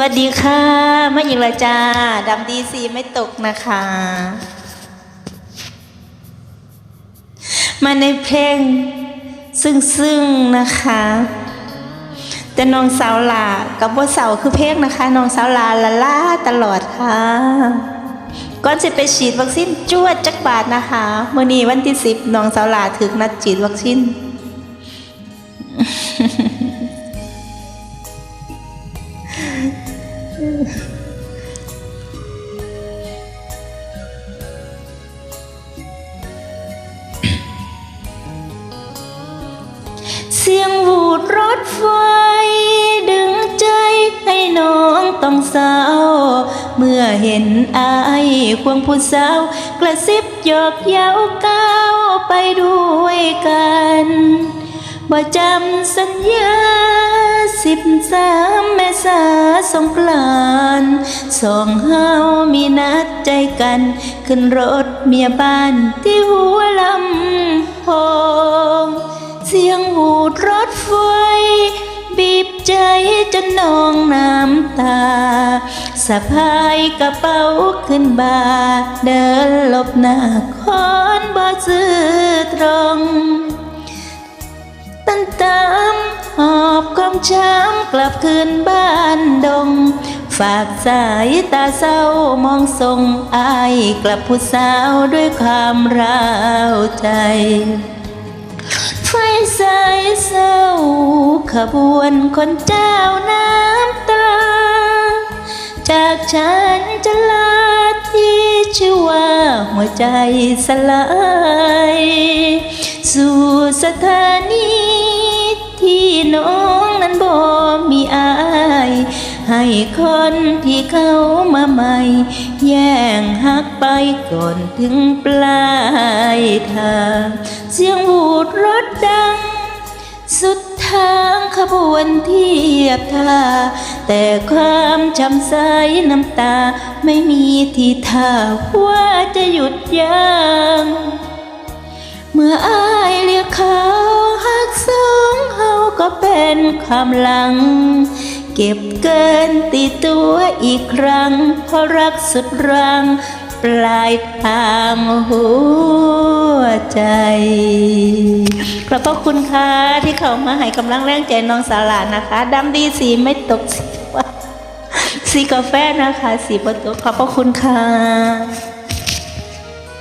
วัสดีค่ะมาอีกแล้วจ้าดำดีสีไม่ตกนะคะ มาในเพลงซึ่งซึ่งนะคะ แต่น้องสาวลากับว่าสาวคือเพลงนะคะน้องสาวลาละล่าตลอดค่ะ ก่อนจะไปฉีดวัคซีนจวดจักบาทนะคะเมื่อนี้วันที่สิบน้องสาวลาถึงนัดฉีดวัคซีน เสียงวูดรถไฟ ดึงใจให้น้องต้องเศร้า เมื่อเห็นอายควงผู้สาว กระซิบหยอกเย้าก้าวไปด้วยกันบ่จำสัญญาสิบสามเมษาสงกรานสองเฮามีนัดใจกัน ขึ้นรถเมียบ้านที่หัวลำโพงเสียง ดรถไฟ บีบใจจนนองน้ำตา สะพายกระเป๋าขึ้นบาเดินหลบหน้าคอนบ่ซื้อตรง ตั้งตามหอบความช้ำกลับคืนบ้านดง ฝากสายตาเศร้ามองส่งอายกลับผู้สาวด้วยความร้าวใจายเศร้า ขบวนคนเจ้าน้ำตา จากฉันจะลาที่ชื่อว่าหัวใจสลาย สู่สถานีที่น้องนั้นบ่มีอายให้คนที่เข้ามาใหม่ แย่งหักไปก่อนถึงปลายทาง เสียงหวูดรถดัง สุดทางขบวนเทียบท่าแต่ความช้ำใจน้ำตา ไม่มีที่ท่าว่าจะหยุดยัง้งเมื่ออายเรียกเขาหักสองเฮาก็เป็นความหลัง เก็บเกินตีตัวอีกครั้ง เพราะรักสุดรัง ปลายทางหัวใจ ขอบพระคุณค่ะที่เขามาให้กำลังแรงใจน้องสาลานะคะดำดีสีไม่ตกสีว่าสีกาแฟนะคะ สีประตูขอบพระคุณค่ะ